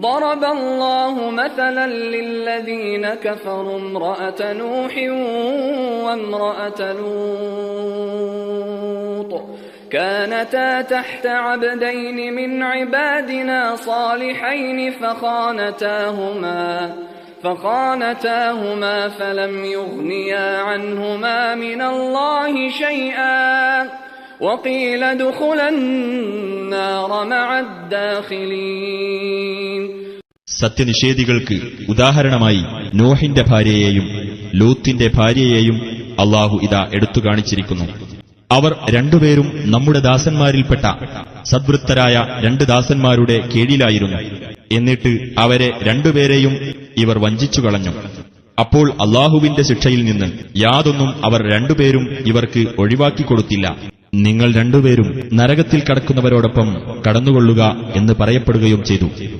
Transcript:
ضرب الله مثلا للذين كفروا امرأة نوح وامرأة لوط. كانتا تحت عبدين من عبادنا صالحين فخانتاهما فخانتاهما فلم يغنيا عنهما من الله شيئا. وقيل ادخلا സത്യനിഷേധികൾക്ക് ഉദാഹരണമായി നോഹിന്റെ ഭാര്യയെയും ലൂത്തിന്റെ ഭാര്യയെയും അള്ളാഹു ഇതാ എടുത്തു കാണിച്ചിരിക്കുന്നു. അവർ രണ്ടുപേരും നമ്മുടെ ദാസന്മാരിൽപ്പെട്ട സദ്വൃത്തരായ രണ്ട് ദാസന്മാരുടെ കീഴിലായിരുന്നു. എന്നിട്ട് അവരെ രണ്ടുപേരെയും ഇവർ വഞ്ചിച്ചു കളഞ്ഞു. അപ്പോൾ അള്ളാഹുവിന്റെ ശിക്ഷയിൽ നിന്ന് യാതൊന്നും അവർ രണ്ടുപേരും ഇവർക്ക് ഒഴിവാക്കിക്കൊടുത്തില്ല നിങ്ങൾ രണ്ടുപേരും നരകത്തിൽ കടക്കുന്നവരോടൊപ്പം കടന്നുകൊള്ളുക എന്ന് പറയപ്പെടുകയും ചെയ്തു.